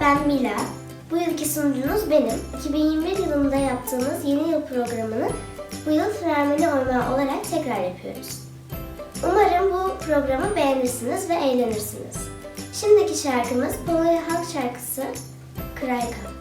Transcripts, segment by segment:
ben Mila. Bu yılki sunucunuz benim. 2021 yılında yaptığımız yeni yıl programını bu yıl Fermeli Orman olarak tekrar yapıyoruz. Umarım bu programı beğenirsiniz ve eğlenirsiniz. Şimdiki şarkımız Polonya Halk Şarkısı Kraykan.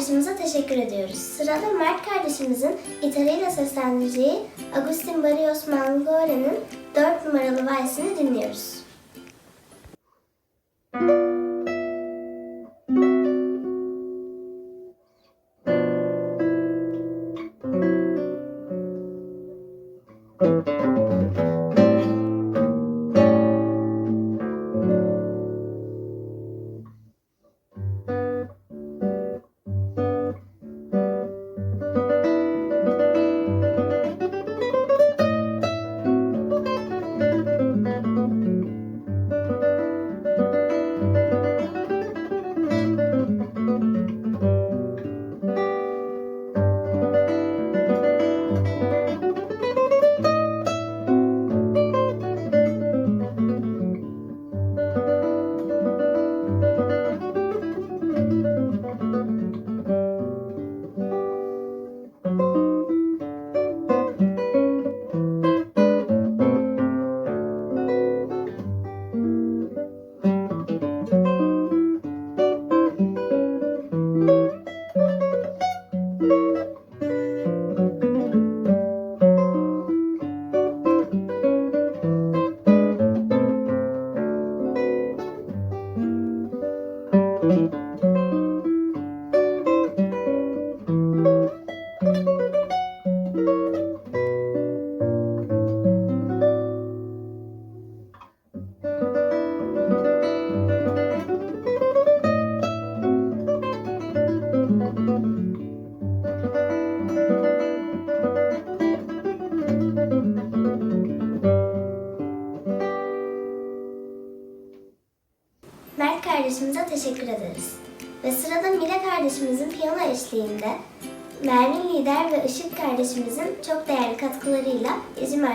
kardeşimize teşekkür ediyoruz. Sırada Mert kardeşimizin gitarıyla seslendireceği Agustin Barrios Manguero'nun 4 numaralı valsini dinliyoruz.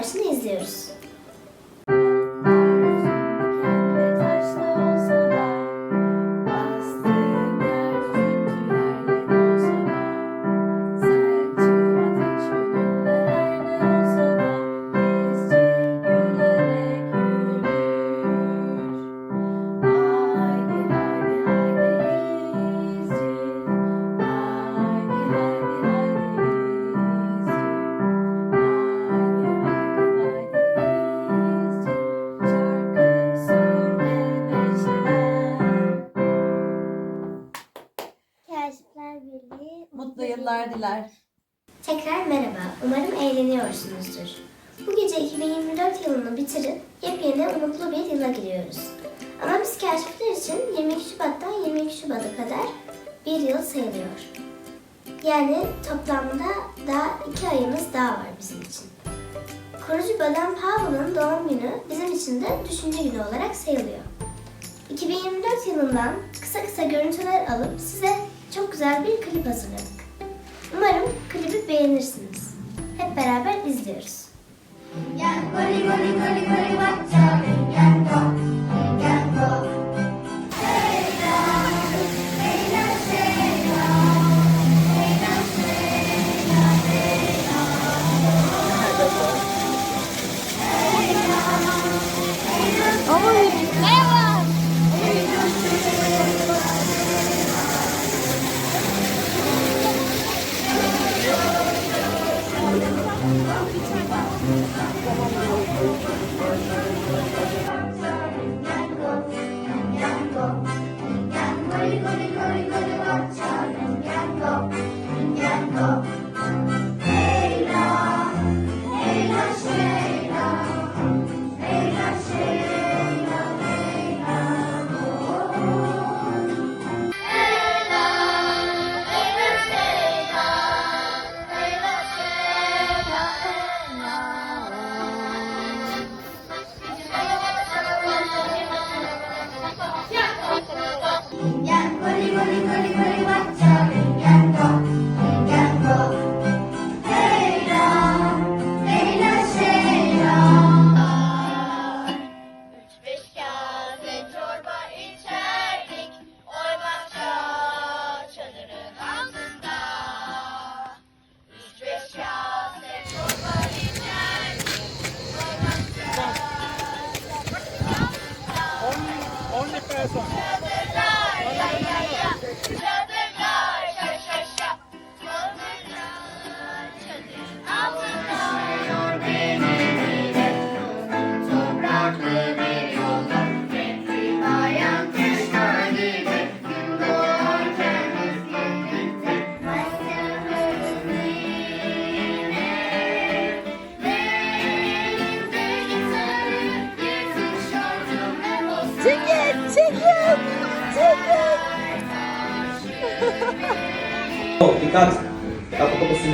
videosunu izliyoruz. Bu gece 2024 yılını bitirip yepyeni umutlu bir yıla giriyoruz. Ama biz kaşifler için 22 Şubat'tan 22 Şubat'a kadar bir yıl sayılıyor. Yani toplamda daha iki ayımız daha var bizim için. Kurucu Baden Powell'ın doğum günü bizim için de düşünce günü olarak sayılıyor. 2024 yılından kısa kısa görüntüler alıp size çok güzel bir klip hazırladık. Umarım klibi beğenirsiniz. Hep beraber izliyoruz. Goli, goli, goli, goli, facciamo il canto, il canto.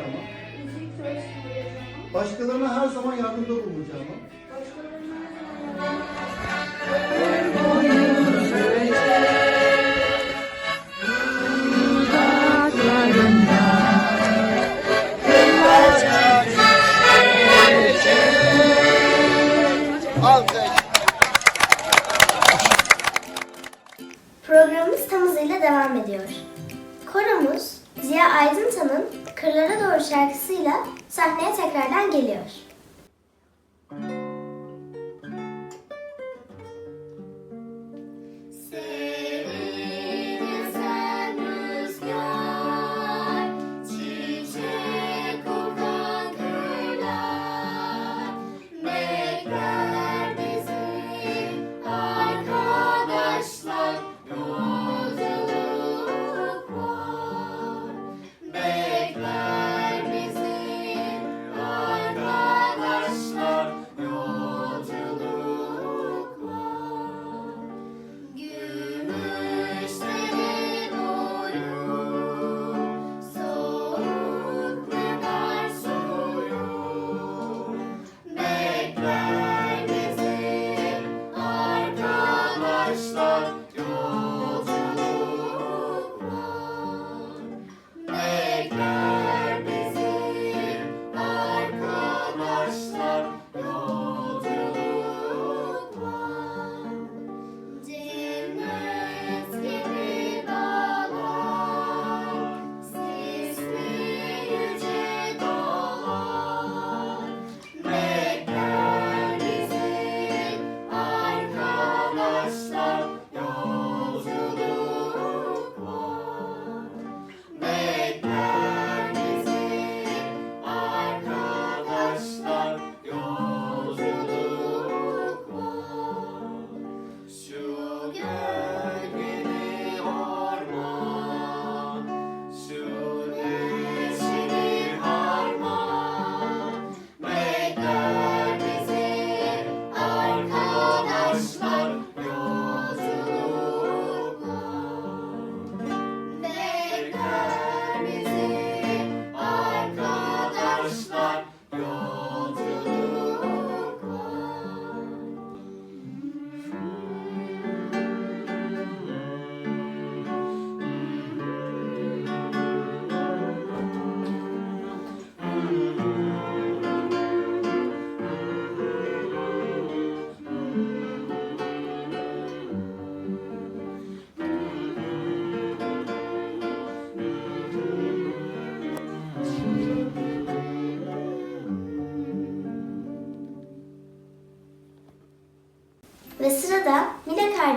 uyacağıma, başkalarına her zaman yardımda bulunacağıma, Programımız tam hızıyla devam ediyor. Koromuz Ziya Aydıntan'ın Kırlara Doğru şarkısıyla sahneye tekrardan geliyor.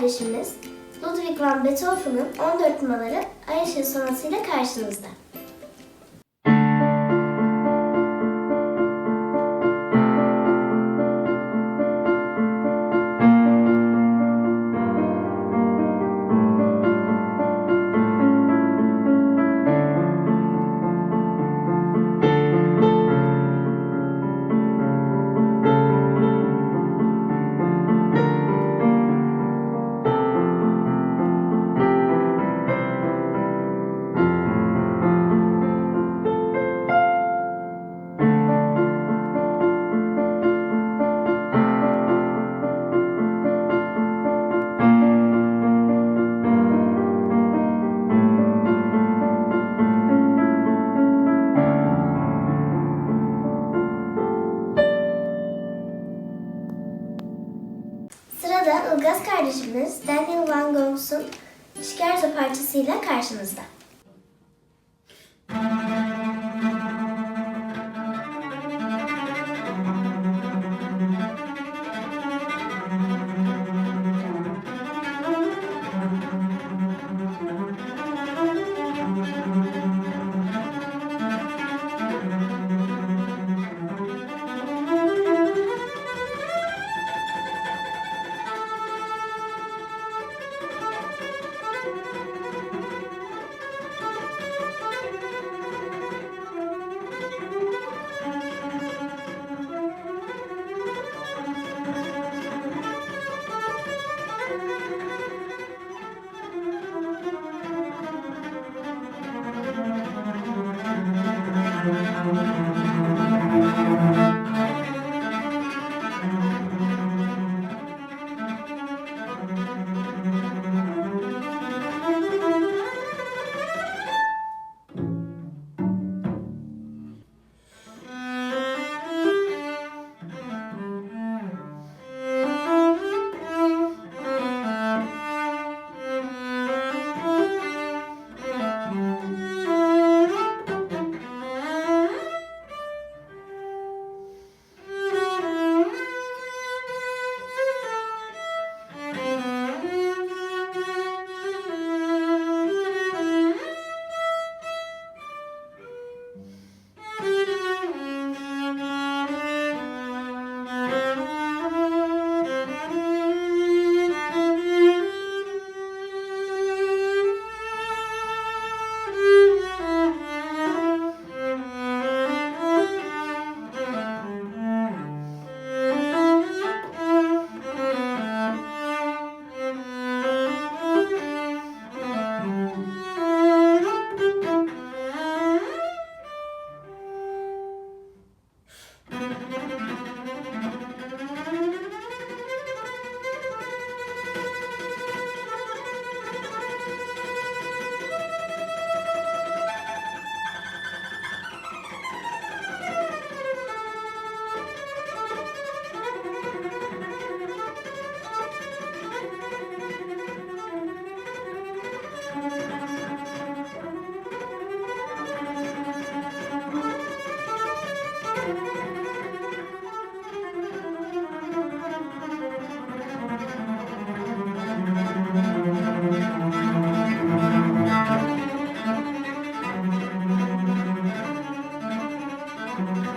Kardeşimiz Ludwig van Beethoven'ın 14 numaralı Ay Işığı Sonatı ile karşınızda. Sırada Ilgaz kardeşimiz Daniel Van Gogh'un Şikerzo parçasıyla karşınızda.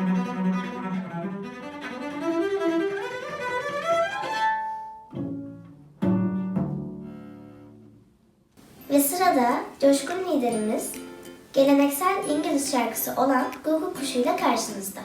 Ve sırada coşkun liderimiz geleneksel İngiliz şarkısı olan Google kuşuyla karşınızda.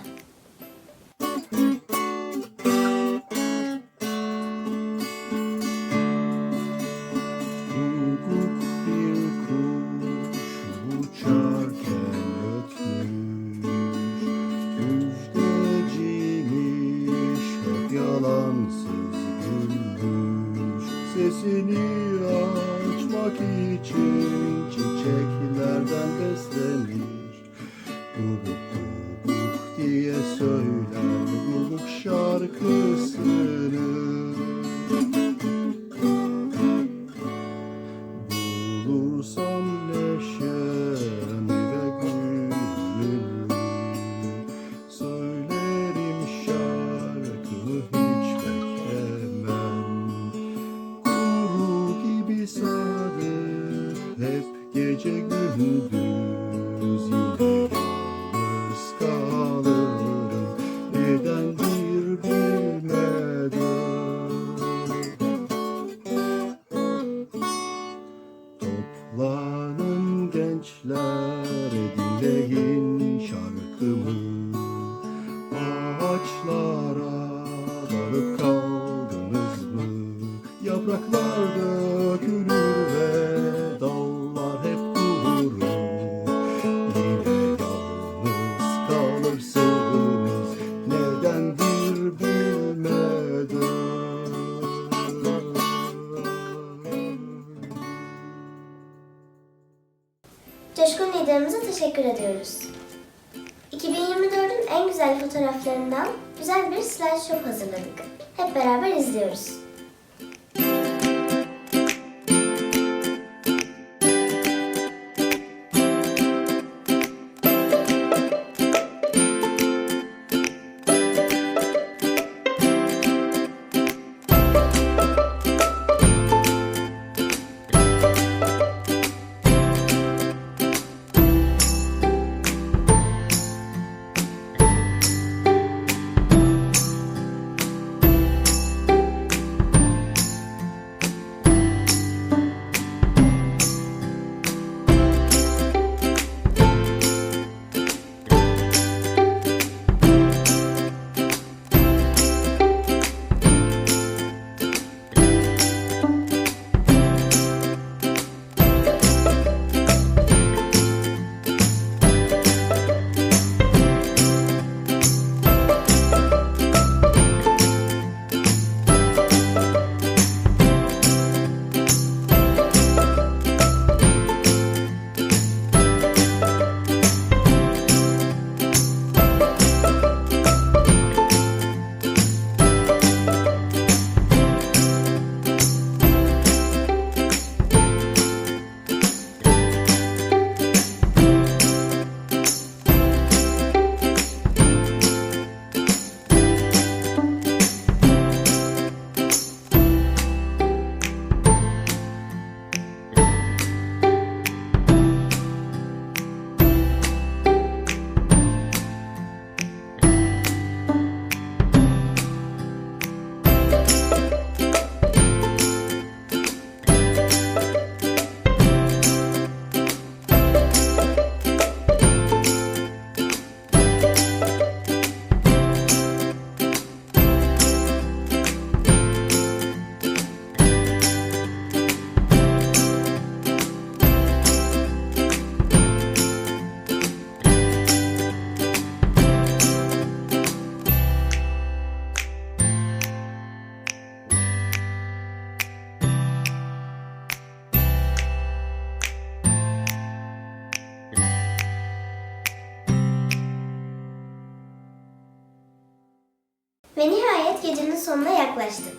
Ve nihayet gecenin sonuna yaklaştık.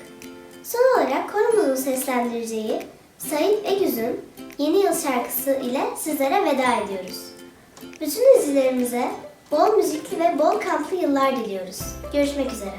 Son olarak konumuzun seslendireceği Sait Egüz'ün Yeni Yıl şarkısı ile sizlere veda ediyoruz. Bütün izleyicilerimize bol müzikli ve bol kamplı yıllar diliyoruz. Görüşmek üzere.